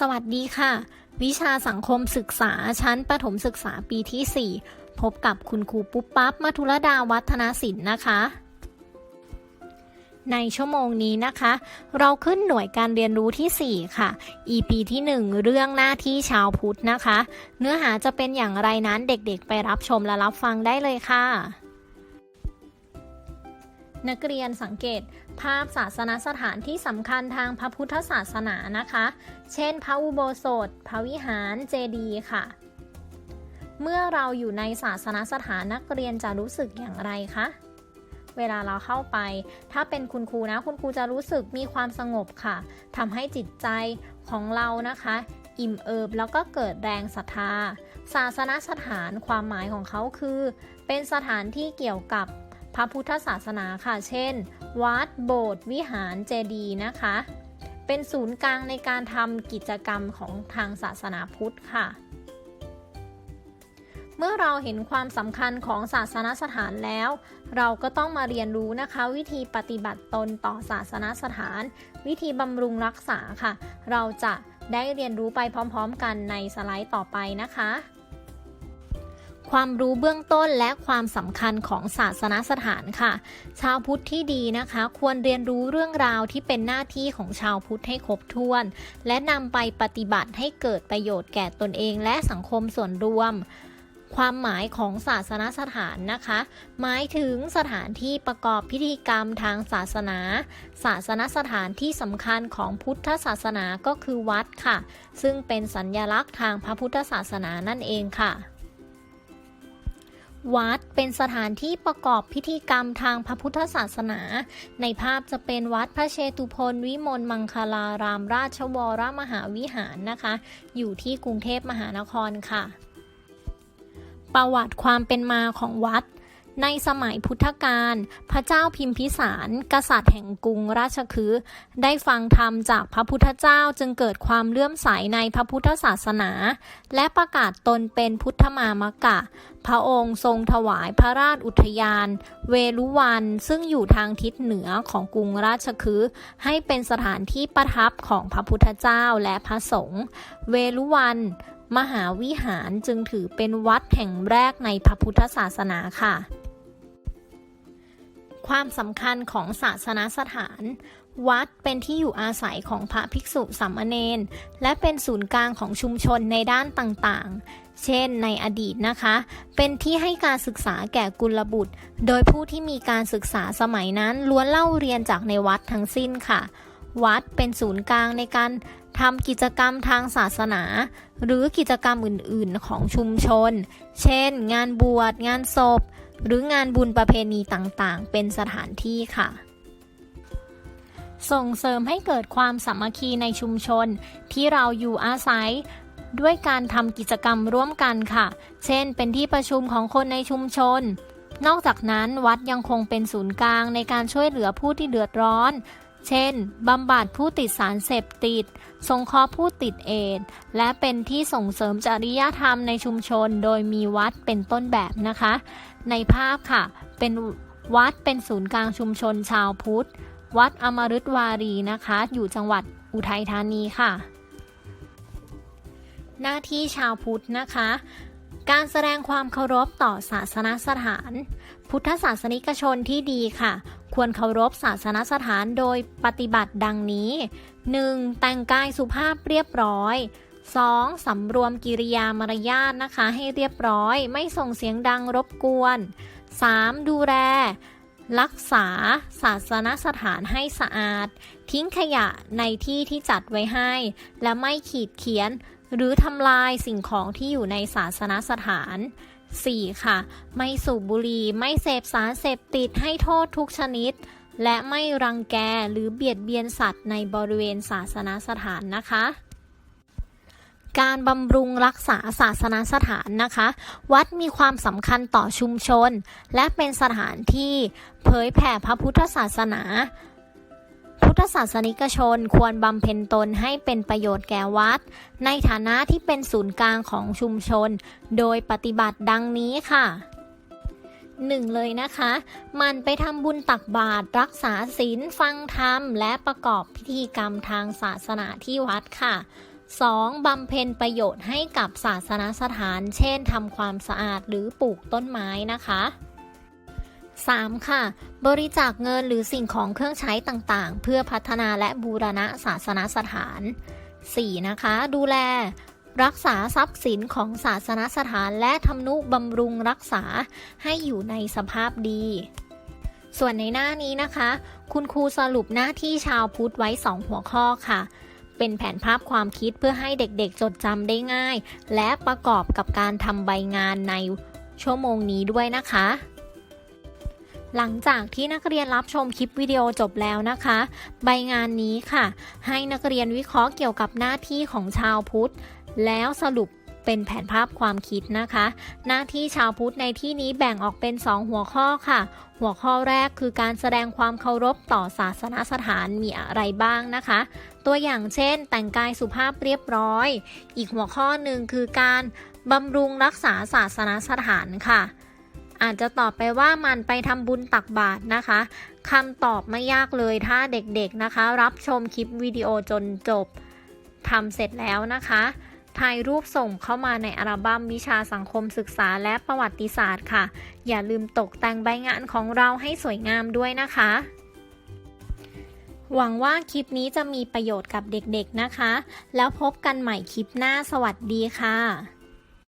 สวัสดีค่ะ วิชาสังคมศึกษาชั้นประถมศึกษาปีที่ 4 พบกับคุณครูปุ๊บปั๊บมัทุรดาวัฒนศิลป์นะคะ ในชั่วโมงนี้นะคะ เราขึ้นหน่วยการเรียนรู้ที่ 4 ค่ะ EP ที่ 1 เรื่องหน้าที่ชาวพุทธนะคะ เนื้อหาจะเป็นอย่างไรนั้นเด็กๆ ไปรับชมและรับฟังได้เลยค่ะ นักเรียนสังเกต ภาพศาสนสถานที่สำคัญทางพระพุทธศาสนานะคะ เช่น พระอุโบสถ พระวิหาร เจดีย์ค่ะ เมื่อเราอยู่ในศาสนสถานนักเรียนจะรู้สึกอย่างไรคะเวลาเราเข้าไป ถ้าเป็นคุณครูนะ คุณครูจะรู้สึกมีความสงบค่ะ ทำให้จิตใจของเรานะคะ อิ่มเอิบแล้วก็เกิดแรงศรัทธา ศาสนสถานความหมายของเขาคือ เป็นสถานที่เกี่ยวกับ พระพุทธศาสนาค่ะ เช่น วัดโบสถ์วิหารเจดีย์นะคะ เป็นศูนย์กลางในการทำกิจกรรมของทางศาสนาพุทธค่ะ เมื่อเราเห็นความสำคัญของศาสนสถานแล้ว เราก็ต้องมาเรียนรู้นะคะ วิธีปฏิบัติตนต่อศาสนสถาน วิธีบำรุงรักษาค่ะ เราจะได้เรียนรู้ไปพร้อม ๆ กันในสไลด์ต่อไปนะคะ ความรู้เบื้องต้นและความสำคัญของศาสนสถานค่ะ ชาวพุทธที่ดีนะคะ ควรเรียนรู้เรื่องราวที่เป็นหน้าที่ของชาวพุทธให้ครบถ้วน และนำไปปฏิบัติให้เกิดประโยชน์แก่ตนเองและสังคมส่วนรวมความหมายของศาสนสถานนะคะ หมายถึงสถานที่ประกอบพิธีกรรมทางศาสนา ศาสนสถานที่สำคัญของพุทธศาสนาก็คือวัดค่ะ ซึ่งเป็นสัญญลักษณ์ทางพระพุทธศาสนานั่นเองค่ะ วัดเป็นสถานที่ประกอบพิธีกรรมทางพระพุทธศาสนา ในภาพจะเป็นวัดพระเชตุพนวิมลมังคลารามราชวรมหาวิหารนะคะ อยู่ที่กรุงเทพมหานครค่ะ ประวัติความเป็นมาของวัด ในสมัยพุทธกาลพระเจ้าพิมพิสาร กษัตริย์แห่งกรุงราชคฤห์ได้ฟังธรรมจากพระพุทธเจ้าจึงเกิดความเลื่อมใสในพระพุทธศาสนา และประกาศตนเป็นพุทธมามกะ พระองค์ทรงถวายพระราชอุทยาน เวลุวันซึ่งอยู่ทางทิศเหนือของกรุงราชคฤห์ให้เป็นสถานที่ประทับของพระพุทธเจ้าและพระสงฆ์เวลุวัน มหาวิหารจึงถือเป็นวัดแห่งแรกในพระพุทธศาสนาค่ะ ความสำคัญของศาสนสถาน วัดเป็นที่อยู่อาศัยของพระภิกษุสามเณรและเป็นศูนย์กลางของชุมชนในด้านต่างๆ เช่นในอดีตนะคะ เป็นที่ให้การศึกษาแก่กุลบุตร โดยผู้ที่มีการศึกษาสมัยนั้นล้วนเล่าเรียนจากในวัดทั้งสิ้นค่ะ วัดเป็นศูนย์กลางในการทำกิจกรรมทางศาสนา หรือกิจกรรมอื่นๆของชุมชน เช่น งานบวช งานศพ หรืองานบุญประเพณีต่างๆ เป็นสถานที่ค่ะ ส่งเสริมให้เกิดความสามัคคีในชุมชนที่เราอยู่อาศัยด้วยการทำกิจกรรมร่วมกันค่ะ เช่น เป็นที่ประชุมของคนในชุมชน นอกจากนั้นวัดยังคงเป็นศูนย์กลางในการช่วยเหลือผู้ที่เดือดร้อน เช่น บำบัดผู้ติดสารเสพติด สงเคราะห์ผู้ติดเอดส์และเป็นที่ส่งเสริมจริยธรรมในชุมชน โดยมีวัดเป็นต้นแบบนะคะ ในภาพค่ะ เป็นวัดเป็นศูนย์กลางชุมชนชาวพุทธ วัดอมฤตวารีนะคะ อยู่จังหวัดอุทัยธานีค่ะ หน้าที่ชาวพุทธนะคะการแสดงความเคารพต่อศาสนสถาน พุทธศาสนิกชนที่ดีค่ะ ควรเคารพศาสนสถานโดยปฏิบัติดังนี้ 1. แต่งกายสุภาพเรียบร้อย 2. สำรวมกิริยามารยาทนะคะให้เรียบร้อย ไม่ส่งเสียงดังรบกวน 3. ดูแลรักษาศาสนสถานให้สะอาด ทิ้งขยะในที่ที่จัดไว้ให้ และไม่ขีดเขียน หรือทำลายสิ่งของที่อยู่ในศาสนสถาน 4. ค่ะ ไม่สูบบุหรี่ไม่เสพสารเสพติดให้โทษทุกชนิด และไม่รังแกหรือเบียดเบียนสัตว์ในบริเวณศาสนสถานนะคะการบำรุงรักษาศาสนสถานนะคะ วัดมีความสำคัญต่อชุมชน และเป็นสถานที่เผยแผ่พระพุทธศาสนา พุทธศาสนิกชนควรบำเพ็ญตนให้เป็นประโยชน์แก่วัด ในฐานะที่เป็นศูนย์กลางของชุมชน โดยปฏิบัติดังนี้ค่ะหนึ่งเลยนะคะ มันไปทำบุญตักบาตรรักษาศีลฟังธรรม และประกอบพิธีกรรมทางศาสนาที่วัดค่ะ 2. บำเพ็ญประโยชน์ให้กับศาสนสถาน เช่นทำความสะอาดหรือปลูกต้นไม้นะคะ 3. ค่ะ บริจาคเงินหรือสิ่งของเครื่องใช้ต่างๆ เพื่อพัฒนาและบูรณะศาสนสถาน 4. นะคะ ดูแล รักษาทรัพย์สินของศาสนสถานและทำนุบำรุงรักษาให้อยู่ในสภาพดี ส่วนในหน้านี้นะคะ คุณครูสรุปหน้าที่ชาวพุทธไว้ 2 หัวข้อค่ะเป็นแผนภาพความคิดเพื่อให้เด็กๆ จดจำได้ง่าย และประกอบกับการทำใบงานในชั่วโมงนี้ด้วยนะคะ หลังจากที่นักเรียนรับชมคลิปวิดีโอจบแล้วนะคะ ใบงานนี้ค่ะ ให้นักเรียนวิเคราะห์เกี่ยวกับหน้าที่ของชาวพุทธ แล้วสรุปเป็นแผนภาพความคิดนะคะ หน้าที่ชาวพุทธในที่นี้แบ่งออกเป็น 2 หัวข้อค่ะ หัวข้อแรกคือการแสดงความเคารพต่อศาสนสถานมีอะไรบ้างนะคะ ตัวอย่างเช่น แต่งกายสุภาพเรียบร้อย อีกหัวข้อหนึ่งคือการบำรุงรักษาศาสนสถานค่ะ อาจจะตอบไปว่ามันไปทำบุญตักบาตรนะคะคำตอบไม่ยากเลยถ้าเด็กๆนะคะ รับชมคลิปวิดีโอจนจบทำเสร็จแล้วนะคะถ่ายรูปส่งเข้ามาในอัลบั้มวิชาสังคมศึกษาและประวัติศาสตร์ค่ะ อย่าลืมตกแต่งใบงานของเราให้สวยงามด้วยนะคะ หวังว่าคลิปนี้จะมีประโยชน์กับเด็กๆนะคะ แล้วพบกันใหม่คลิปหน้าสวัสดีค่ะ